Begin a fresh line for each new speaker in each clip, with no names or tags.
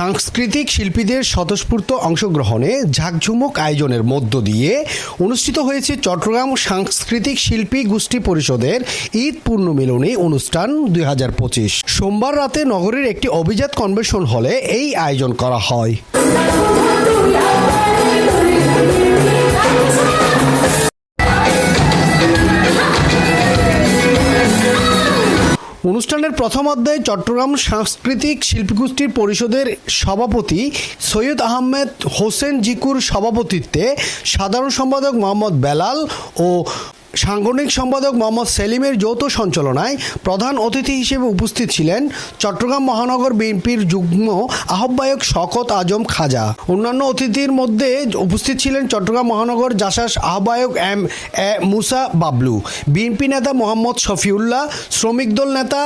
সাংস্কৃতিক শিল্পীদের স্বতঃস্ফূর্ত অংশগ্রহণে ঝাঁকঝুমুক আয়োজনের মধ্য দিয়ে অনুষ্ঠিত হয়েছে চট্টগ্রাম সাংস্কৃতিক শিল্পী গোষ্ঠী পরিষদের ঈদ পূর্ণ মিলনী অনুষ্ঠান দুই হাজার পঁচিশ। সোমবার রাতে নগরের একটি অভিজাত কনভেনশন হলে এই আয়োজন করা হয়। অনুষ্ঠানের প্রথম অধ্যায়ে চট্টগ্রাম সাংস্কৃতিক শিল্পীগোষ্ঠীর পরিষদের সভাপতি সৈয়দ আহমেদ হোসেন জিকুর সভাপতিত্বে সাধারণ সম্পাদক মোহাম্মদ বেলাল ও সাংগঠনিক সম্পাদক মোহাম্মদ সেলিমের যৌথ সঞ্চালনায় প্রধান অতিথি হিসেবে উপস্থিত ছিলেন চট্টগ্রাম মহানগর বিএনপির যুগ্ম আহ্বায়ক শকত আজম খাজা। অন্যান্য অতিথির মধ্যে উপস্থিত ছিলেন চট্টগ্রাম মহানগর জাসাস আহ্বায়ক এম এ মুসা বাবলু, বিএনপি নেতা মোহাম্মদ শফিউল্লাহ, শ্রমিক দল নেতা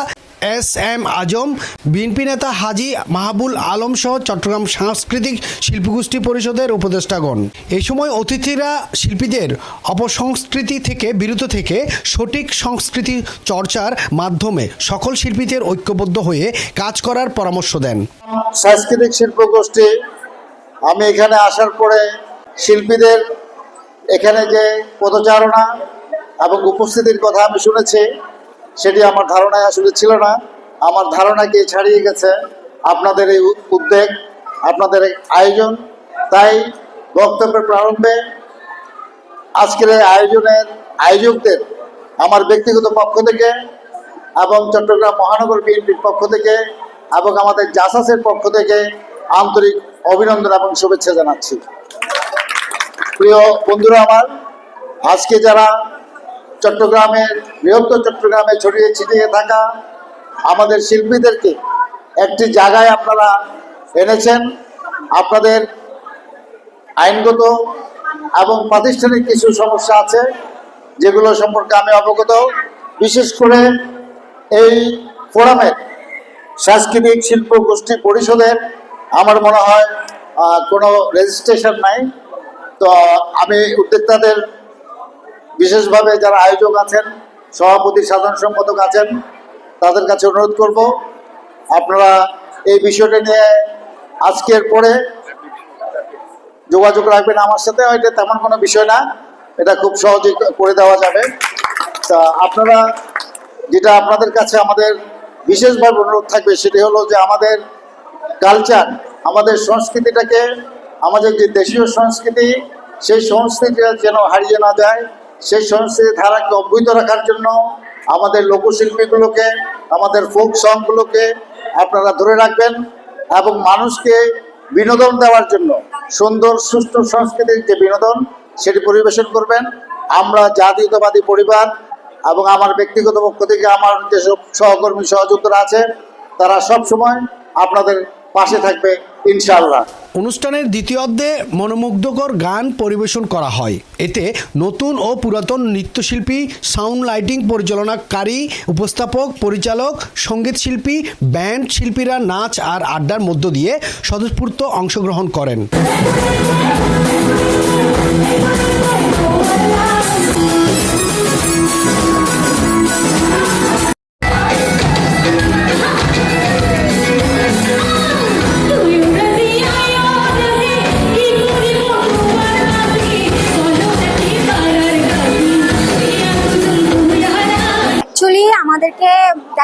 এস এম আজম, বিএনপি নেতা হাজি মাহবুল আলম সহ চট্টগ্রাম সাংস্কৃতিক শিল্পগোষ্ঠী পরিষদের উপদেষ্টাগণ। এই সময় অতিথিরা শিল্পীদের অপসংস্কৃতি থেকে বিরত থেকে সঠিক সংস্কৃতি চর্চার মাধ্যমে সকল শিল্পীদের ঐক্যবদ্ধ হয়ে কাজ করার পরামর্শ দেন।
সাংস্কৃতিক শিল্প গোষ্ঠী আমি এখানে আসার পরে শিল্পীদের এখানে যে পদচারণা এবং উপস্থিতির কথা আমি শুনেছি সেটি আমার ধারণায় আসলে ছিল না। আমার ধারণাকে ছাড়িয়ে গেছে আপনাদের এই উদ্বেগ, আপনাদের আয়োজন। তাই বক্তব্যের প্রারম্ভে আজকের এই আয়োজনের আয়োজকদের আমার ব্যক্তিগত পক্ষ থেকে এবং চট্টগ্রাম মহানগর বিএনপির পক্ষ থেকে এবং আমাদের জাসাসের পক্ষ থেকে আন্তরিক অভিনন্দন এবং শুভেচ্ছা জানাচ্ছি। প্রিয় বন্ধুরা আমার, আজকে যারা চট্টগ্রামের, বৃহত্তর চট্টগ্রামে ছড়িয়ে ছিটিয়ে থাকা আমাদের শিল্পীদেরকে একটি জায়গায় আপনারা এনেছেন। আপনাদের আইনগত এবং প্রাতিষ্ঠানিক কিছু সমস্যা আছে, যেগুলো সম্পর্কে আমি অবগত। বিশেষ করে এই ফোরামের সাংস্কৃতিক শিল্প গোষ্ঠী পরিষদের আমার মনে হয় কোনো রেজিস্ট্রেশন নাই। তো, আমি উদ্যোক্তাদের বিশেষভাবে যারা আয়োজক আছেন, সভাপতি, সাধারণ সম্পাদক আছেন, তাদের কাছে অনুরোধ করব, আপনারা এই বিষয়টা নিয়ে আজকের পরে যোগাযোগ রাখবেন আমার সাথে এটা তেমন কোনো বিষয় না, এটা খুব সহজে করে দেওয়া যাবে। তা আপনারা যেটা আপনাদের কাছে আমাদের বিশেষভাবে অনুরোধ থাকবে, সেটি হলো যে আমাদের কালচার আমাদের সংস্কৃতিটাকে, আমাদের যে দেশীয় সংস্কৃতি, সেই সংস্কৃতিটা যেন হারিয়ে না যায়। সেই সংস্কৃতি ধারাকে অব্যাহত রাখার জন্য আমাদের লোকশিল্পীগুলোকে, আমাদের ফোক সংগুলোকে আপনারা ধরে রাখবেন এবং মানুষকে বিনোদন দেওয়ার জন্য, সুন্দর, সুষ্ঠু সংস্কৃতির যে বিনোদন, সেটি পরিবেশন করবেন। আমরা জাতীয়তাবাদী পরিবার এবং আমার ব্যক্তিগত পক্ষ থেকে আমার যেসব সহকর্মী সহযোগীরা আছে, তারা সব সময় আপনাদের পাশে থাকবে ইনশাল্লাহ
অনুষ্ঠানের দ্বিতীয় অর্ধে মনোমুগ্ধকর গান পরিবেশন করা হয়। এতে নতুন ও পুরাতন নৃত্যশিল্পী, সাউন্ড লাইটিং পরিচালনাকারী, উপস্থাপক, পরিচালক, সংগীত শিল্পী, ব্যান্ড শিল্পীরা নাচ আর আড্ডার মধ্য দিয়ে স্বতঃস্ফূর্ত অংশগ্রহণ করেন।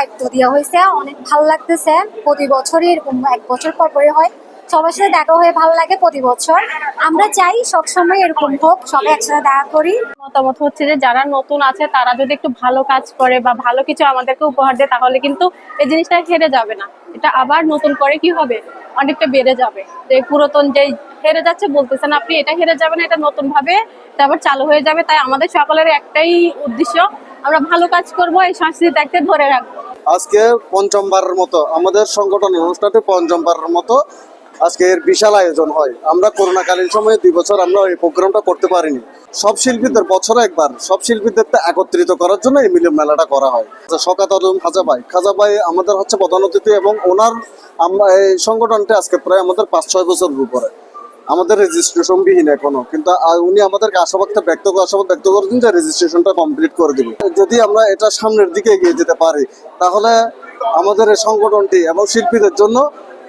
দায়িত্ব দেওয়া হয়েছে। অনেক ভালো লাগতেছে। প্রতি বছরই এরকম এক বছর পর পরে হয়। সবার সাথে দেখা হয়ে ভালো লাগে প্রতি বছর। আমরা চাই সবসময় এরকম হোক সবাই একসাথে দেখা করি।
মতামত হচ্ছে যে, যারা নতুন আছে, তারা যদি একটু ভালো কাজ করে বা ভালো কিছু আমাদেরকে উপহার দেয়, তাহলে কিন্তু এই জিনিসটা হেরে যাবে না। এটা আবার নতুন করে কি হবে? অনেকটা বেড়ে যাবে। যে পুরাতন যে হেরে যাচ্ছে বলতেছেন আপনি, এটা হেরে যাবে না, এটা নতুন ভাবে আবার চালু হয়ে যাবে। তাই আমাদের সকলের একটাই উদ্দেশ্য, আমরা ভালো কাজ করব, এই সংস্কৃতিটাকে ধরে রাখব।
আজকে পঞ্চমবারের মতো, আমাদের সংগঠন অনুষ্ঠানটি পঞ্চমবারের মতো আজকে এর বিশাল আয়োজন হয়। আমরা করোনাকালীন সময়ে দুই বছর আমরা এই প্রোগ্রামটা করতে পারিনি। সব শিল্পীদের বছরে একবার, সব শিল্পীদের একত্রিত করার জন্য এই মিলন মেলাটা করা হয়। শকাত আলম খাজা ভাই। আমাদের হচ্ছে প্রধান অতিথি এবং ওনার আমরা এই সংগঠনটা আজকে প্রায় আমাদের পাঁচ ছয় বছর উপরে। আমাদের রেজিস্ট্রেশন বিহীন এখনও। কিন্তু উনি আমাদেরকে আশাবাদটা ব্যক্ত আশাবাদ ব্যক্ত করেছেন যে রেজিস্ট্রেশনটা কমপ্লিট করে দিবে। যদি আমরা এটা সামনের দিকে এগিয়ে যেতে পারি, তাহলে আমাদের এই সংগঠনটি এবং শিল্পীদের জন্য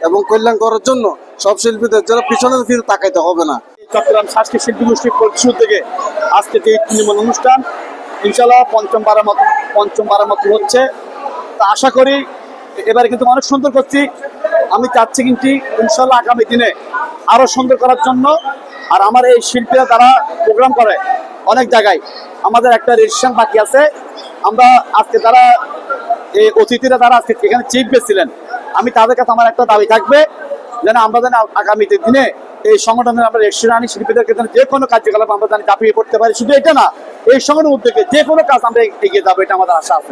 এবং কল্যাণ করার জন্য সব শিল্পীদের জন্য পিছনে ফিরে তাকাইতে হবে না।
চট্টগ্রাম সাংস্কৃতিক শিল্পী গোষ্ঠী পরিষদ থেকে আজকে যে তৃণমূল অনুষ্ঠান ইনশাল্লাহ পঞ্চম বারের মতো, পঞ্চম বারের মতো হচ্ছে। তা আশা করি, এবারে কিন্তু অনেক সুন্দর করছি। আমি চাচ্ছি কিন্তু ইনশাল্লাহ আগামী দিনে আরও সুন্দর করার জন্য। আর আমার এই শিল্পীরা তারা প্রোগ্রাম করে অনেক জায়গায়। আমাদের একটা রেজিস্ট্রেশন বাকি আছে। আমরা আজকে তারা এই অতিথিরা তারা আজকে এখানে চিফ গেস্ট ছিলেন, আমি তাদের কাছে আমার একটা দাবি থাকবে যেন আমরা যেন আগামীতে দিনে এই সংগঠনের আমরা রেস্টুরেন্ট শিল্পীদেরকে যেন যে কোনো কার্যকলাপ আমরা যেন চাপিয়ে পড়তে পারি। শুধু এটা না, এই সংগঠনের উদ্যোগে যে কোনো কাজ আমরা এগিয়ে যাব, এটা আমাদের আশা আছে।